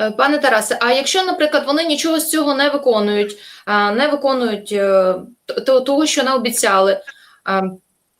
Е, Пане Тарасе, а якщо, наприклад, вони нічого з цього не виконують, не виконують е, того, що не обіцяли, а,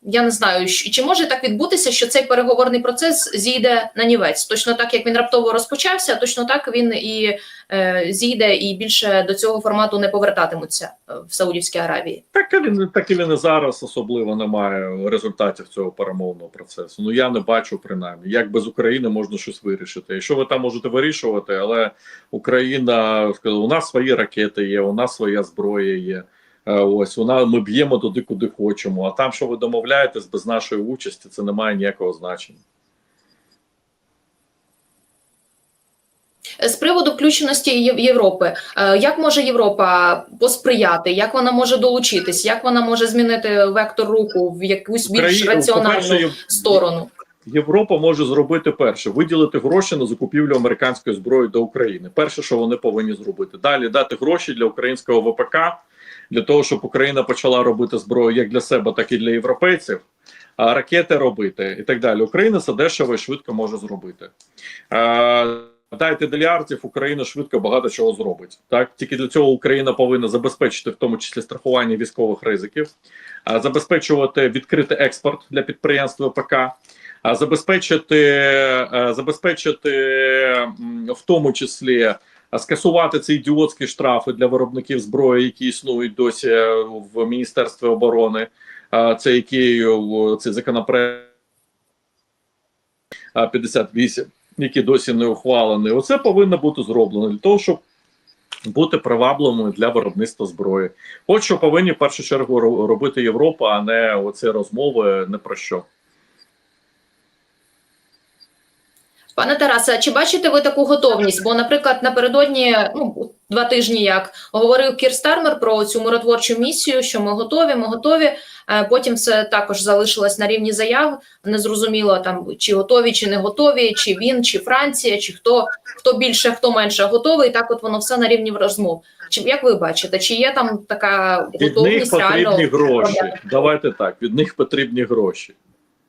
я не знаю, чи може так відбутися, що цей переговорний процес зійде на нівець? Точно так, як він раптово розпочався, точно так він і е, зійде, і більше до цього формату не повертатимуться е, в Саудівській Аравії. Так і він так і він і зараз особливо немає результатів цього перемовного процесу. Ну я не бачу принаймні, як без України можна щось вирішити. Якщо ви там можете вирішувати, але Україна сказала, у нас свої ракети є, у нас своя зброя є. Е, Ось вона ми б'ємо туди, куди хочемо. А там, що ви домовляєтесь без нашої участі, це не має ніякого значення. З приводу включеності Європи, е, як може Європа посприяти, як вона може долучитись, як вона може змінити вектор руху в якусь більш раціональну сторону? Європа може зробити перше виділити гроші на закупівлю американської зброї до України. Перше, що вони повинні зробити. Далі дати гроші для українського ВПК для того, щоб Україна почала робити зброю як для себе, так і для європейців. А ракети робити і так далі. Україна це дешево і швидко може зробити. Дайте мільярдів, Україна швидко багато чого зробить. Так тільки для цього Україна повинна забезпечити в тому числі страхування військових ризиків, забезпечувати відкритий експорт для підприємств ВПК, а забезпечити, е, забезпечити в тому числі скасувати ці ідіотські штрафи для виробників зброї, які існують досі е, в Міністерстві оборони. А, Це який цей законопроект а, 58, який досі не ухвалений. Оце повинно бути зроблено для того, щоб бути привабливими для виробництва зброї. От що повинні в першу чергу ро- робити Європа, а не оці розмови не про що. Пане Тарасе, чи бачите ви таку готовність? Бо, наприклад, напередодні ну два тижні як говорив Кір Стармер про цю миротворчу місію, що ми готові, ми готові. Е, Потім це також залишилось на рівні заяв. Незрозуміло там чи готові, чи не готові, чи він, чи Франція, чи хто хто більше, хто менше готовий. Так, от воно все на рівні розмов. Чи як ви бачите, чи є там така Від них готовність потрібні реально гроші. Давайте так. Від них потрібні гроші,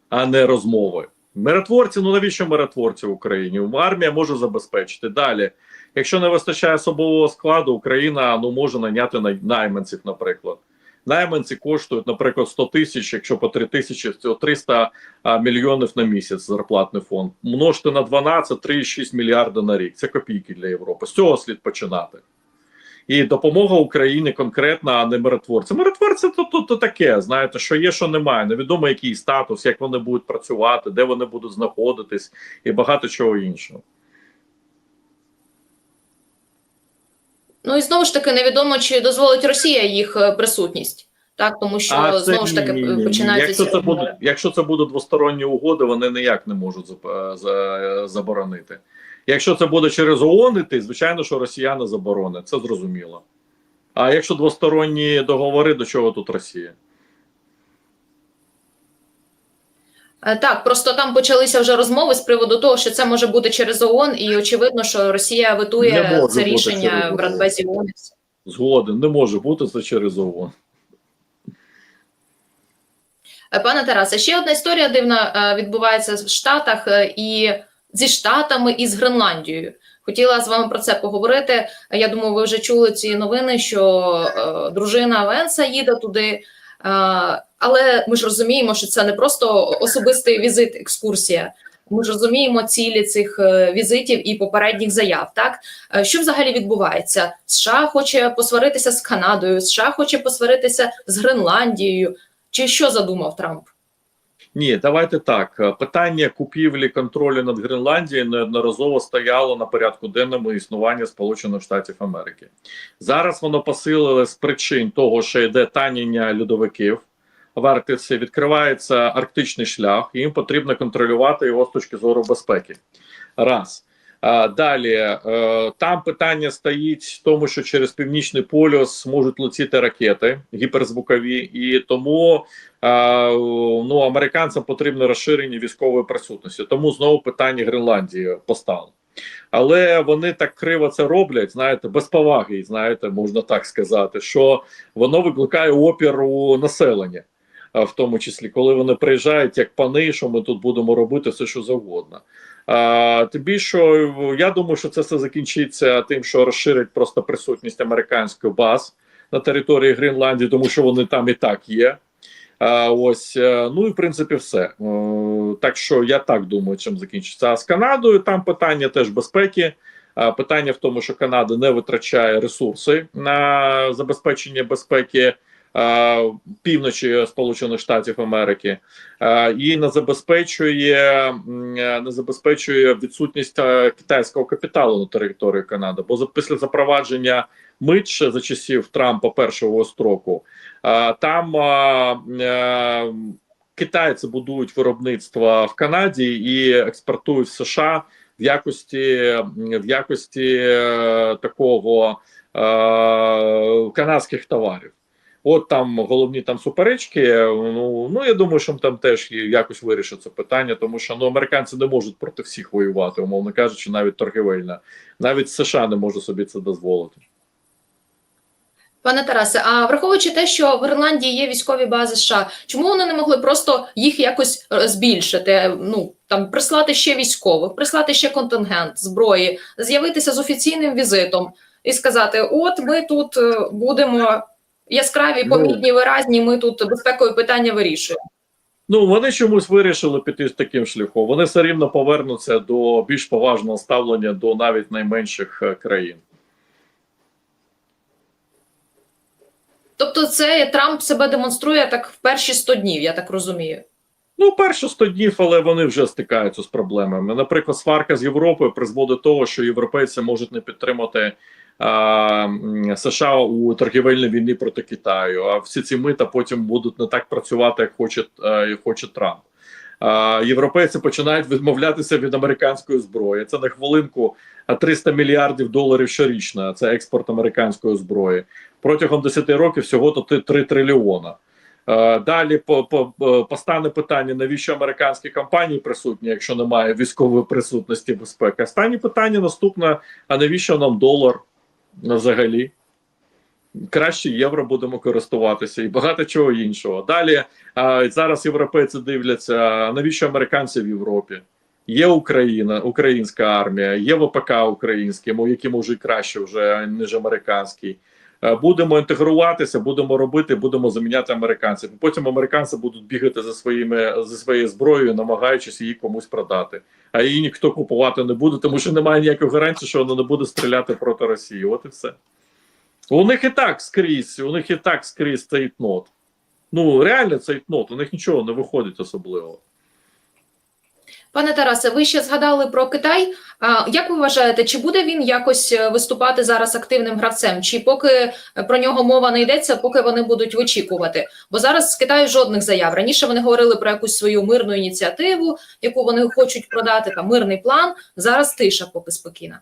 а не розмови. Миротворці, ну навіщо миротворці в Україні? Армія може забезпечити. Далі, якщо не вистачає особового складу, Україна ну може наняти най- найманців, наприклад. Найманці коштують, наприклад, 100 тисяч, якщо по 3 тисячі, це 300 мільйонів на місяць зарплатний фонд. Множте на 12, 3,6 мільярда на рік. Це копійки для Європи. З цього слід починати. І допомога Україні конкретна, а не миротворці. Миротворці то, то, то таке, знаєте, що є, що немає. Невідомо який статус, як вони будуть працювати, де вони будуть знаходитись, і багато чого іншого. Ну і знову ж таки невідомо, чи дозволить Росія їх е, присутність. Так, тому що А це знову ж таки ні, ні, ні. починається Якщо це буде, якщо це буде двосторонні угоди, вони ніяк не можуть е, за- заборонити. Якщо це буде через ООН іти, звичайно, що росіяни заборонять, це зрозуміло. А якщо двосторонні договори, до чого тут Росія? Е, Так, просто там почалися вже розмови з приводу того, що це може бути через ООН, і очевидно, що Росія Не ветує це рішення в Радбезі ООН. Згоден, не може бути це через ООН. Е, Пане Тарасе, ще одна історія дивна е, відбувається в Штатах і зі Штатами і з Гренландією. Хотіла з вами про це поговорити. Я думаю, ви вже чули ці новини, що е, дружина Венса їде туди. Е, але ми ж розуміємо, що це не просто особистий візит, екскурсія. Ми ж розуміємо цілі цих е, візитів і попередніх заяв. Так що взагалі відбувається? США хоче посваритися з Канадою, США хоче посваритися з Гренландією. Чи що задумав Трамп? Ні, давайте так. Е, Питання купівлі контролю над Гренландією неодноразово стояло на порядку денному існування Сполучених Штатів Америки. Зараз воно посилило з причин того, що йде таніння льодовиків в Арктиці, відкривається арктичний шлях, і їм потрібно контролювати його з точки зору безпеки. Раз. Далі е, там питання стоїть в тому, що через північний полюс можуть летіти ракети гіперзвукові, і тому ну, американцям потрібно розширення військової присутності. Тому знову питання Гренландії постало. Але вони так криво це роблять, знаєте, без поваги, знаєте, можна так сказати, що воно викликає опір у населення, в тому числі, коли вони приїжджають як пани, що ми тут будемо робити все, що завгодно. Тим більше, я думаю, що це все закінчиться тим, що розширить просто присутність американських баз на території Гренландії, тому що вони там і так є. А, ось, е, ну і в принципі, все. Е, Так що я так думаю, чим закінчиться. А з Канадою там питання теж безпеки. Питання в тому, що Канада не витрачає ресурси на забезпечення безпеки півночі Сполучених Штатів Америки і не забезпечує е, не забезпечує відсутність е, китайського капіталу на території Канади. Бо після запровадження мит ще за часів Трампа першого строку там е, китайці будують виробництва в Канаді і експортують в США в якості в якості е, такого е, канадських товарів. От там головні там суперечки. Ну ну я думаю, що там теж якось вирішить це питання, тому що ну американці не можуть проти всіх воювати, умовно кажучи, навіть торгівельно. Навіть США не може собі це дозволити. Пане Тарасе, а враховуючи те, що в Ірландії є військові бази США, чому вони не могли просто їх якось е, збільшити? Ну там прислати ще військових, прислати ще контингент зброї, з'явитися з офіційним візитом і сказати: От ми тут е, будемо яскраві, Ну. помітні, виразні. Ми тут безпекові питання вирішуємо. Ну вони чомусь вирішили піти з таким шляхом. Вони все рівно повернуться до більш поважного ставлення до навіть найменших е, країн. Тобто, це Трамп себе демонструє так в перші 100 днів, я так розумію. Ну, перші 100 днів, але вони вже стикаються з проблемами. Наприклад, сварка з Європою призводить до того, що європейці можуть не підтримати США у торгівельній війні проти Китаю. А всі ці мита потім будуть не так працювати, як хоче, як хоче Трамп. Європейці починають відмовлятися від американської зброї. Це на хвилинку а, 300 мільярдів доларів щорічно. Це експорт американської зброї. Протягом 10 років всього то 3 трильйона. Е, Далі по, по, е, постане питання, навіщо американські компанії присутні, якщо немає військової присутності безпеки. Останнє питання наступне: а навіщо нам долар взагалі? Краще євро будемо користуватися і багато чого іншого. Далі зараз європейці дивляться, навіщо американці в Європі? Є Україна, українська армія, є ВПК український, які може краще вже ніж американський. Е, Будемо інтегруватися, будемо робити, будемо заміняти американців. Потім американці будуть бігати за своїми за своєю зброєю, намагаючись її комусь продати. А її ніхто купувати не буде, тому що немає ніякої гарантії, що вона не буде стріляти проти Росії. От і все. У них і так скрізь, у них і так скрізь цейтнот. Ну реально цейтнот, у них нічого не виходить особливо. Пане Тарасе, ви ще згадали про Китай. А як ви вважаєте, чи буде він якось е, виступати зараз активним гравцем? Чи поки е, про нього мова не йдеться, поки вони будуть вичікувати? Бо зараз з Китаю жодних заяв. Раніше вони говорили про якусь свою мирну ініціативу, яку вони хочуть продати, там мирний план. Зараз тиша, поки спокійна.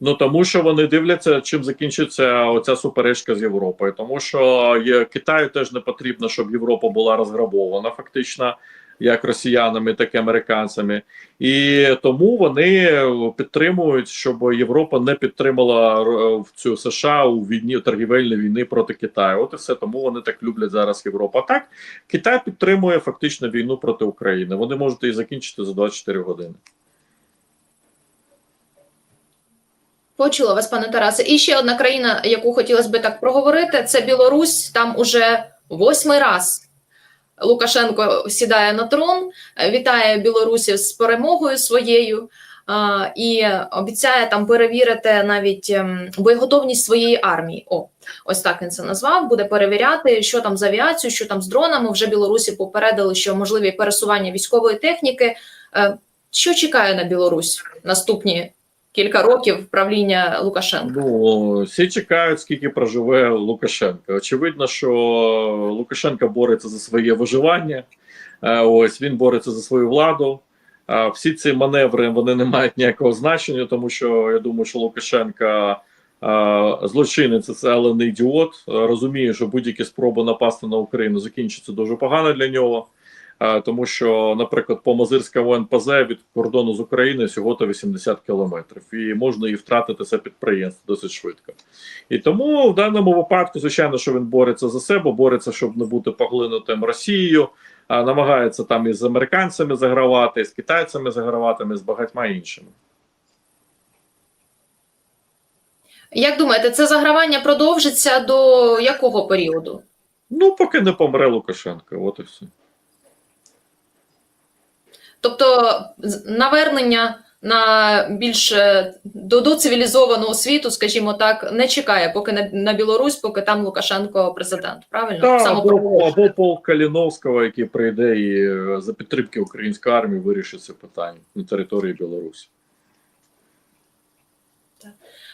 Ну тому що вони дивляться, чим закінчиться оця суперечка з Європою. Тому що є Китаю теж не потрібно, щоб Європа була розграбована, фактично, як росіянами, так і американцями, і тому вони підтримують, щоб Європа не підтримала е, в цю США у війні торгівельній війни проти Китаю. От і все тому вони так люблять зараз Європу. А так Китай підтримує фактично війну проти України. Вони можуть її закінчити за 24 години. Почула вас, пане Тарасе. І ще одна країна, яку хотілося би так проговорити, це Білорусь. Там уже восьмий раз Лукашенко сідає на трон, вітає білорусів з перемогою своєю і обіцяє там перевірити навіть ем, боєготовність своєї армії. О, ось так він це назвав. Буде перевіряти, що там з авіацією, що там з дронами. Вже білорусі попередили, що можливі пересування військової техніки. Е, Що чекає на Білорусь наступні кілька років правління Лукашенка? Ну всі чекають, скільки проживе Лукашенко. Очевидно, що Лукашенко бореться за своє виживання. Е, Ось він бореться за свою владу. А Всі ці маневри вони не мають ніякого значення, тому що я думаю, що Лукашенко е, злочинець, це але не ідіот. Е, Розуміє, що будь-які спроби напасти на Україну закінчаться дуже погано для нього. Е, Тому що, наприклад, по Мазирському НПЗ від кордону з Україною всього то 80 кілометрів, і можна і втратити це підприємство досить швидко. І тому в даному випадку, звичайно, що він бореться за себе, бореться, щоб не бути поглинутим Росією. а, намагається там із американцями загравати, з китайцями загравати, і з багатьма іншими. Як думаєте, це загравання продовжиться до якого періоду? Ну, поки не помре Лукашенко, от і все. Тобто навернення на більш е, до, до цивілізованого світу, скажімо так, не чекає, поки на, на Білорусь, поки там Лукашенко президент. Правильно? Та, або, або полк Каліновського, який прийде і е, за підтримки української армії вирішить це питання на території Білорусі.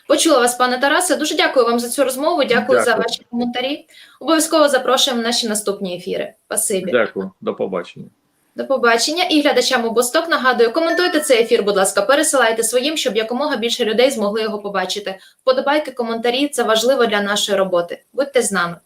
Почула вас, пане Тарасе. Дуже дякую вам за цю розмову. Дякую, за ваші коментарі. Обов'язково запрошуємо в наші наступні ефіри. Спасибі. Дякую, до побачення. До побачення. І глядачам обосток нагадую, коментуйте цей ефір, будь ласка, пересилайте своїм, щоб якомога більше людей змогли його побачити. Вподобайки, коментарі це важливо для нашої роботи. Будьте з нами.